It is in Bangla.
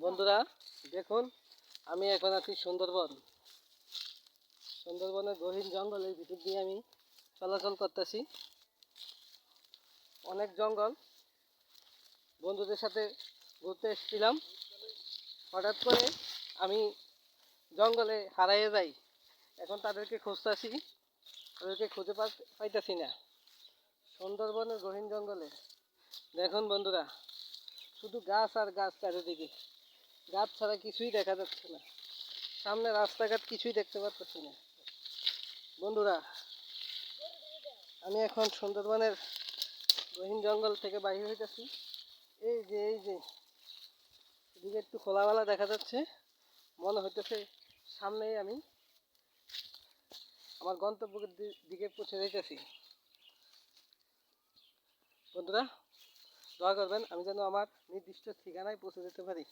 বন্ধুরা, দেখুন, আমি এখন আছি সুন্দরবন। সুন্দরবনের গহীন জঙ্গলের ভিতর দিয়ে আমি চলাচল করতেছি। অনেক জঙ্গল, বন্ধুদের সাথে ঘুরতে এসেছিলাম। হঠাৎ করে আমি জঙ্গলে হারাইয়ে যাই। এখন তাদেরকে খুঁজতেছি, তাদেরকে খুঁজে পাইতেছি না। সুন্দরবনের গহীন জঙ্গলে, দেখুন বন্ধুরা, শুধু গাছ আর গাছ চারিদিকে। গাছ ছাড়া কিছুই দেখা যাচ্ছে না। সামনে রাস্তাঘাট কিছুই দেখতে পাচ্ছি না। বন্ধুরা, আমি এখন সুন্দরবনের গহীন জঙ্গল থেকে বাইরে হইতেছি। এই যে এই যে, এদিকে একটু খোলামেলা দেখা যাচ্ছে। মনে হইতেছে সামনেই আমি আমার গন্তব্যের দিকে পৌঁছে যাইতেছি। বন্ধুরা, দোয়া করবেন, আমি যেন আমার নির্দিষ্ট ঠিকানায় পৌঁছে যেতে পারি।